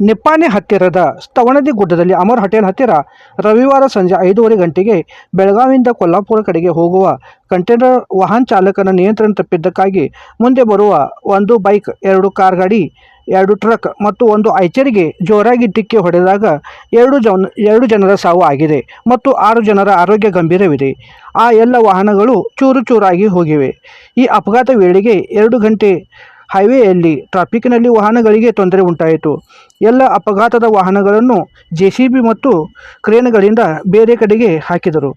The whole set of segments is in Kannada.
ನಿಪ್ಪಾಣಿ ಹತ್ತಿರದ ಸ್ತವಣದಿ ಗುಡ್ಡದಲ್ಲಿ ಅಮರ್ ಹೋಟೆಲ್ ಹತ್ತಿರ ರವಿವಾರ ಸಂಜೆ ಐದೂವರೆ ಗಂಟೆಗೆ ಬೆಳಗಾವಿಯಿಂದ ಕೊಲ್ಲಾಪುರ ಕಡೆಗೆ ಹೋಗುವ ಕಂಟೈನರ್ ವಾಹನ ಚಾಲಕನ ನಿಯಂತ್ರಣ ತಪ್ಪಿದ್ದಕ್ಕಾಗಿ ಮುಂದೆ ಬರುವ ಒಂದು ಬೈಕ್, ಎರಡು ಕಾರ್ ಗಾಡಿ, ಎರಡು ಟ್ರಕ್ ಮತ್ತು ಒಂದು ಐಚರಿಗೆ ಜೋರಾಗಿ ಡಿಕ್ಕಿ ಹೊಡೆದಾಗ ಎರಡು ಜನ, ಎರಡು ಜನರ ಸಾವು ಆಗಿದೆ ಮತ್ತು ಆರು ಜನರ ಆರೋಗ್ಯ ಗಂಭೀರವಿದೆ. ಆ ಎಲ್ಲ ವಾಹನಗಳು ಚೂರು ಚೂರಾಗಿ ಹೋಗಿವೆ. ಈ ಅಪಘಾತ ವೇಳೆಗೆ ಎರಡು ಗಂಟೆ ಹೈವೇಯಲ್ಲಿ ಟ್ರಾಫಿಕ್ನಲ್ಲಿ ವಾಹನಗಳಿಗೆ ತೊಂದರೆ ಉಂಟಾಯಿತು. ಎಲ್ಲ ಅಪಘಾತದ ವಾಹನಗಳನ್ನು ಜೆ ಸಿ ಬಿ ಮತ್ತು ಕ್ರೇನ್ಗಳಿಂದ ಬೇರೆ ಕಡೆಗೆ ಹಾಕಿದರು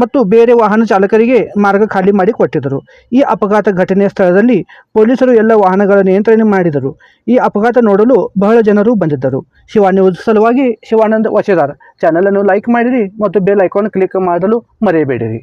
ಮತ್ತು ಬೇರೆ ವಾಹನ ಚಾಲಕರಿಗೆ ಮಾರ್ಗ ಖಾಲಿ ಮಾಡಿ ಕೊಟ್ಟಿದ್ದರು. ಈ ಅಪಘಾತ ಘಟನೆಯ ಸ್ಥಳದಲ್ಲಿ ಪೊಲೀಸರು ಎಲ್ಲ ವಾಹನಗಳ ನಿಯಂತ್ರಣ ಮಾಡಿದರು. ಈ ಅಪಘಾತ ನೋಡಲು ಬಹಳ ಜನರು ಬಂದಿದ್ದರು. ಶಿವ ಸಲುವಾಗಿ ಶಿವಾನಂದ್ ವಶೇದಾರ್. ಚಾನಲನ್ನು ಲೈಕ್ ಮಾಡಿರಿ ಮತ್ತು ಬೆಲ್ ಐಕಾನ್ ಕ್ಲಿಕ್ ಮಾಡಲು ಮರೆಯಬೇಡಿರಿ.